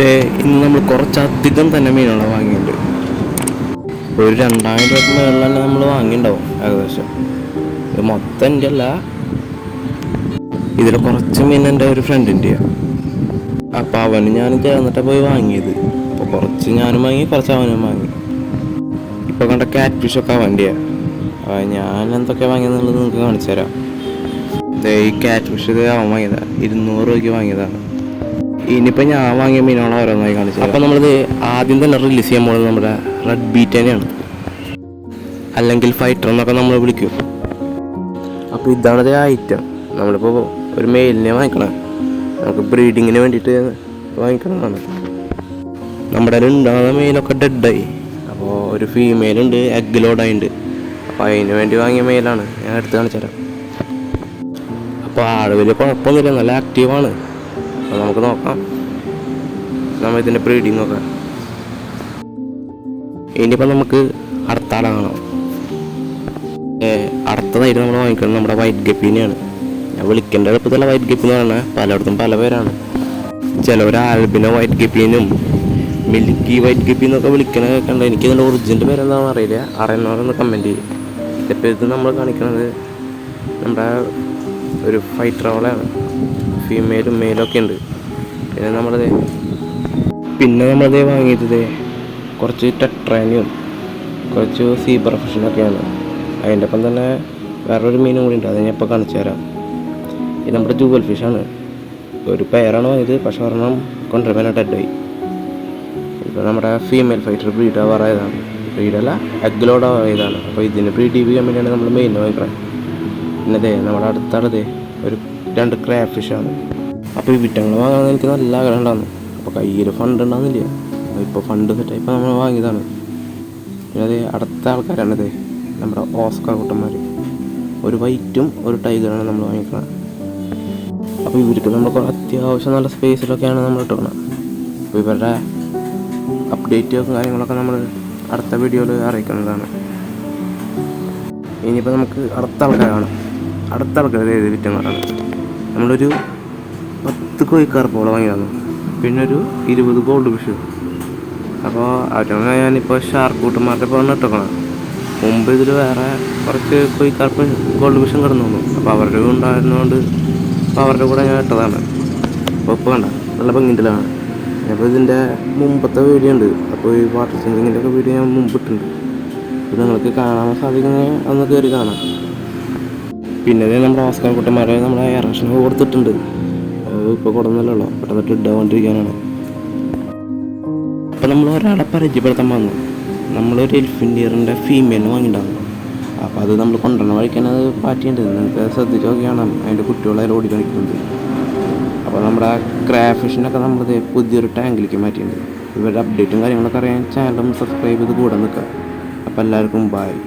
ഇന്ന് നമ്മൾ കുറച്ചധികം തന്നെ മീനുകളെ വാങ്ങിയിട്ടുണ്ട്. ഒരു രണ്ടായിരം രൂപ മേളിൽ നമ്മൾ വാങ്ങിയിട്ടുണ്ടാവും ഏകദേശം. ഇത് മൊത്തം എന്റെ അല്ല ഇതിൽ കുറച്ച് മീൻ എന്റെ ഒരു ഫ്രണ്ടിന്റെ അപ്പോൾ അവന് ഞാൻ ചേർന്നിട്ടാണ് പോയി വാങ്ങിയത്. അപ്പോൾ കുറച്ച് ഞാനും വാങ്ങി കുറച്ച് അവനും വാങ്ങി. ഇപ്പോൾ കണ്ട കാറ്റ് ഫിഷൊക്കെ അവന്റെയാണ് ഞാൻ എന്തൊക്കെ വാങ്ങിയെന്നുള്ളത് നിങ്ങൾക്ക് കാണിച്ചു തരാം ഈ കാറ്റ് ഫിഷ് ഇത് അവൻ വാങ്ങിയതാണ് ഇരുന്നൂറ് രൂപയ്ക്ക് വാങ്ങിയതാണ്. ഇനിയിപ്പോൾ ഞാൻ വാങ്ങിയ മീനുകൾ ഓരോന്നായി കാണിച്ചത്. അപ്പോൾ നമ്മളിത് ആദ്യം തന്നെ റിലീസ് ചെയ്യാൻ പോകുന്നത് നമ്മുടെ റെഡ് ബീറ്റ് തന്നെയാണ്. അല്ലെങ്കിൽ ഫൈറ്റർ എന്നൊക്കെ നമ്മൾ വിളിക്കും. അപ്പോൾ ഇതാണ് ഇത് ഐറ്റം നമ്മളിപ്പോൾ ഒരു മെയിലിനെ വാങ്ങിക്കണം. നമുക്ക് ബ്രീഡിങ്ങിന് വേണ്ടിയിട്ട് വാങ്ങിക്കണമെന്നാണ് നമ്മുടെ ഉണ്ടാകുന്ന മെയിലൊക്കെ ഡെഡായി അപ്പോൾ ഒരു ഫീമെയിലുണ്ട് എഗ് ലോഡായിട്ടുണ്ട് അപ്പോൾ അതിന് വേണ്ടി വാങ്ങിയ മെയിലാണ് ഞാൻ എടുത്ത് കാണിച്ചു തരാം അപ്പോൾ ആൾ വലിയ കുഴപ്പമൊന്നുമില്ല നല്ല ആക്റ്റീവാണ് അപ്പോൾ നമുക്ക് നോക്കാം. നമ്മൾ ഇതിന്റെ ബ്രീഡിംഗ് ഒക്കെ ഇനിയിപ്പോൾ നമുക്ക് അടുത്ത ആളെ കാണാം അടുത്തതായിട്ട് നമ്മൾ വാങ്ങിക്കുന്നത് നമ്മുടെ വൈറ്റ് ഗപ്പിനെയാണ് ഞാൻ വിളിക്കേണ്ട എളുപ്പത്തിലുള്ള വൈറ്റ് ഗപ്പി എന്ന് പറഞ്ഞാൽ പലയിടത്തും പല പേരാണ്. ചിലവർ ആൽബിനോ വൈറ്റ് ഗപ്പിനും മിൽക്കി വൈറ്റ് ഗപ്പി എന്നൊക്കെ വിളിക്കണ കണ്ട എനിക്ക് ഇതിന്റെ ഒറിജിനൽ പേരെന്താണെന്ന് അറിയില്ല. അറിയുന്നവരൊന്ന് കമന്റ് ചെയ്യും. ഇതിന്റെ ഇത് നമ്മൾ കാണിക്കുന്നത് നമ്മുടെ ഒരു ഫൈറ്റ് റോളാണ് ഫീമെയിലും മെയിലൊക്കെ ഉണ്ട്. പിന്നെ നമ്മളത് പിന്നെ നമ്മളത് വാങ്ങിയത് കുറച്ച് ടെട്രാനിയും കുറച്ച് സീ ഫിഷിനൊക്കെയാണ് അതിന്റെ ഒപ്പം തന്നെ വേറൊരു മീനും കൂടി ഉണ്ട് അത് ഞാൻ ഇപ്പോൾ കാണിച്ചു തരാം. ഇത് നമ്മുടെ ജൂവൽ ഫിഷാണ് ഒരു പെയറാണ് വാങ്ങിയത് പക്ഷെ ഒരെണ്ണം കൊണ്ടുവരാൻ ഡെഡായി ഇപ്പോൾ നമ്മുടെ ഫീമെയിൽ ഫൈറ്റർ ബ്രീഡ് ആവാറായതാണ് ബ്രീഡല്ല എഗ്ലോഡ് ആവാറായതാണ് അപ്പോൾ ഇതിന് ബ്രീഡ് ചെയ്യാൻ വേണ്ടിയാണ് നമ്മൾ മെയിൻ വാങ്ങിക്കുന്നത് പിന്നെ നമ്മുടെ അടുത്തടതേ ഒരു രണ്ട് ക്രാഫ് ഫിഷാണ് അപ്പോൾ ഈ വിറ്റങ്ങൾ വാങ്ങാൻ എനിക്ക് നല്ല ആഗ്രഹം ഉണ്ടായിരുന്നു അപ്പോൾ കയ്യിൽ ഫണ്ട് ഉണ്ടാകുന്നില്ല. ഇപ്പോൾ ഫണ്ട് സെറ്റായി ഇപ്പോൾ നമ്മൾ വാങ്ങിയതാണ്. പിന്നെ അത് അടുത്ത ആൾക്കാരാണിത് നമ്മുടെ ഓസ്കർ കുട്ടന്മാർ ഒരു വൈറ്റും ഒരു ടൈഗറാണ് നമ്മൾ വാങ്ങിക്കുന്നത് അപ്പോൾ ഇവർക്ക് നമ്മൾ കുറേ അത്യാവശ്യം നല്ല സ്പേസിലൊക്കെയാണ് നമ്മൾ ഇട്ടുന്നത് അപ്പോൾ ഇവരുടെ അപ്ഡേറ്റും കാര്യങ്ങളൊക്കെ നമ്മൾ അടുത്ത വീഡിയോയിൽ അറിയിക്കുന്നതാണ്. ഇനിയിപ്പോൾ നമുക്ക് അടുത്ത ആൾക്കാരാണ് അടുത്ത ആൾക്കാർ ഏത് വിറ്റങ്ങളാണ്. നമ്മളൊരു പത്ത് കോഴിക്കാർപ്പോളം വാങ്ങിയതാണ്. പിന്നെ ഒരു ഇരുപത് ഗോൾഡ് ഫിഷ് അപ്പോൾ അവരാണ് ഞാനിപ്പോൾ ഷാർക്കൂട്ടന്മാരുടെ പോകുന്ന ഇട്ടേക്കണം. മുമ്പ് ഇതിൽ വേറെ കുറച്ച് കോഴിക്കാർപ്പ് ഗോൾഡ് ഫിഷും കിടന്നു തന്നു അപ്പോൾ അവരുടെ ഉണ്ടായിരുന്നതുകൊണ്ട് അപ്പോൾ അവരുടെ കൂടെ ഞാൻ ഇട്ടതാണ്. അപ്പോൾ ഇപ്പോൾ വേണ്ട നല്ല ഭംഗിന്റെലാണ് അപ്പോൾ ഇതിന്റെ മുമ്പത്തെ വീഡിയോ ഉണ്ട്. അപ്പോൾ ഈ വാട്ടർ സിങ്കിങ്ങിന്റെ ഒക്കെ വീഡിയോ ഞാൻ മുമ്പ് ഇട്ടിട്ടുണ്ട്. അപ്പോൾ നിങ്ങൾക്ക് കാണാൻ സാധിക്കുന്നത് അന്ന് കയറി കാണാം. പിന്നെ നമ്മുടെ ഓസ്കാർ കുട്ടന്മാരെ നമ്മുടെ എയറേഷൻ കൊടുത്തിട്ടുണ്ട്. അത് ഇപ്പോൾ കൊടുന്നല്ലോ പെട്ടെന്ന് ഇടാകൊണ്ടിരിക്കാനാണ് അപ്പോൾ നമ്മൾ ഒരാളെ പരിചയപ്പെടുത്താൻ വന്നു. നമ്മളൊരു എൽഫിൻഡിയറിന്റെ ഫീമെയിലിന് വാങ്ങിയിട്ടുണ്ടാകും അപ്പോൾ അത് നമ്മൾ കൊണ്ടുവന്ന വഴിക്കാനത് പാറ്റിയുണ്ട് നിങ്ങൾക്ക് ശ്രദ്ധിച്ച് നോക്കിയാണ് അതിന്റെ കുട്ടികളെ ഓടി കളിക്കുന്നത് അപ്പോൾ നമ്മുടെ ക്രാഫിഷിനൊക്കെ നമ്മൾ പുതിയൊരു ടാങ്കിലേക്ക് മാറ്റിയിട്ടുണ്ട്. ഇവരുടെ അപ്ഡേറ്റും കാര്യങ്ങളൊക്കെ അറിയാൻ ചാനലും സബ്സ്ക്രൈബ് ചെയ്ത് കൂടെ നിൽക്കുക. അപ്പോൾ എല്ലാവർക്കും ബായ്